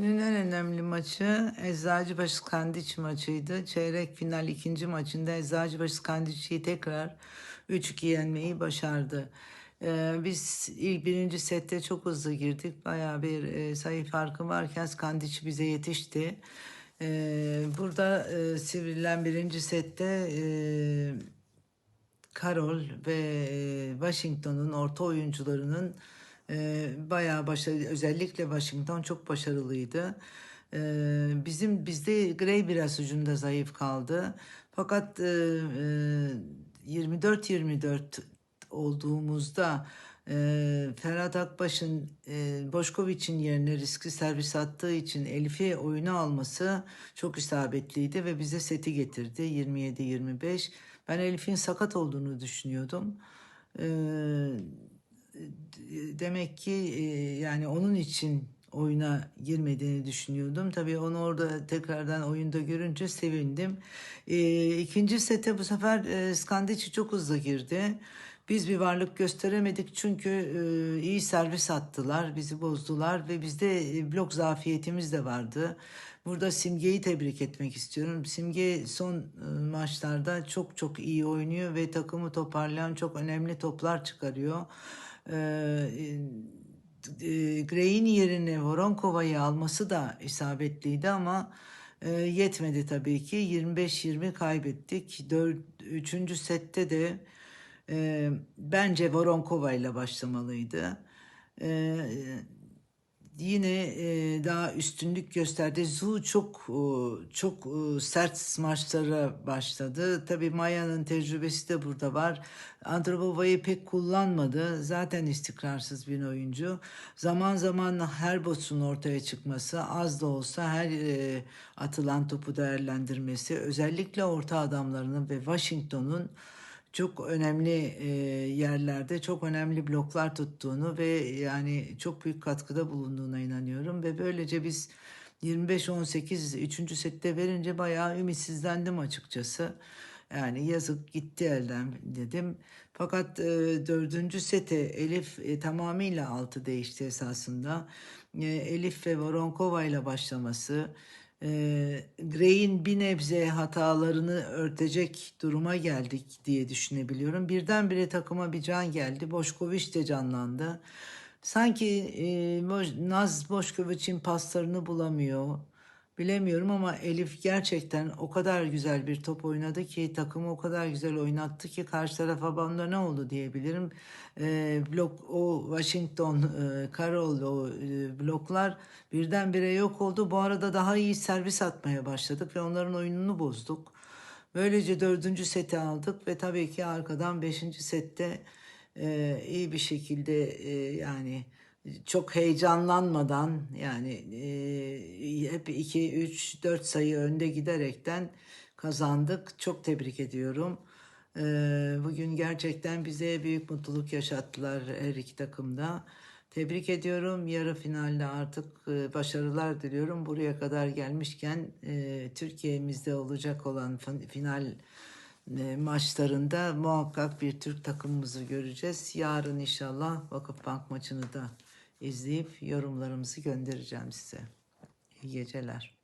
önemli maçı Eczacıbaşı Kandiç maçıydı. Çeyrek final ikinci maçında Eczacıbaşı Kandiç'i tekrar 3-2 yenmeyi başardı. Ee, biz ilk birinci sette çok hızlı girdik. Bayağı bir e, sayı farkı varken Kandiç bize yetişti. Ee, burada e, sivrilen birinci sette e, Carol ve e, Washington'un orta oyuncularının e, bayağı başarılı özellikle Washington çok başarılıydı. E, bizim bizde Gray biraz ucunda zayıf kaldı. Fakat e, e, 24-24 olduğumuzda e, Ferhat Akbaş'ın e, Boşkoviç'in yerine riskli servis attığı için Elif'i oyuna alması çok isabetliydi ve bize seti getirdi 27-25. Ben Elif'in sakat olduğunu düşünüyordum. E, demek ki e, yani onun için oyuna girmediğini düşünüyordum. Tabii onu orada tekrardan oyunda görünce sevindim. E, ikinci sete bu sefer e, Skandici çok hızlı girdi. Biz bir varlık gösteremedik çünkü e, iyi servis attılar, bizi bozdular ve bizde e, blok zafiyetimiz de vardı. Burada Simge'yi tebrik etmek istiyorum. Simge son e, maçlarda çok çok iyi oynuyor ve takımı toparlayan çok önemli toplar çıkarıyor. E, e, Gray'in yerine Voronkova'yı alması da isabetliydi ama e, yetmedi tabii ki. 25-20 kaybettik. 4, üçüncü sette de e, bence Voronkova ile başlamalıydı. E, yine e, daha üstünlük gösterdi. Zu çok e, çok e, sert maçlara başladı. Tabii Maya'nın tecrübesi de burada var. Androvova'yı pek kullanmadı. Zaten istikrarsız bir oyuncu. Zaman zaman her botsun ortaya çıkması, az da olsa her e, atılan topu değerlendirmesi, özellikle orta adamlarının ve Washington'un çok önemli e, yerlerde çok önemli bloklar tuttuğunu ve yani çok büyük katkıda bulunduğuna inanıyorum ve böylece biz 25-18 3. sette verince bayağı ümitsizlendim açıkçası. Yani yazık gitti elden dedim. Fakat e, dördüncü sete Elif e, tamamıyla altı değişti esasında. E, Elif ve Voronkova ile başlaması, e, Gray'in bir nebze hatalarını örtecek duruma geldik diye düşünebiliyorum. Birdenbire takıma bir can geldi. Boşkoviç de canlandı. Sanki e, Naz Boşkoviç'in paslarını bulamıyor. Bilemiyorum ama Elif gerçekten o kadar güzel bir top oynadı ki takımı o kadar güzel oynattı ki karşı tarafa bana ne oldu diyebilirim. E, blok o Washington, e, Carroll o e, bloklar birdenbire yok oldu. Bu arada daha iyi servis atmaya başladık ve onların oyununu bozduk. Böylece dördüncü seti aldık ve tabii ki arkadan beşinci sette e, iyi bir şekilde e, yani çok heyecanlanmadan yani e, hep 2, 3, 4 sayı önde giderekten kazandık. Çok tebrik ediyorum. E, bugün gerçekten bize büyük mutluluk yaşattılar her iki takımda. Tebrik ediyorum. Yarı finalde artık başarılar diliyorum. Buraya kadar gelmişken e, Türkiye'mizde olacak olan fin- final maçlarında muhakkak bir Türk takımımızı göreceğiz. Yarın inşallah Vakıfbank maçını da izleyip yorumlarımızı göndereceğim size. İyi geceler.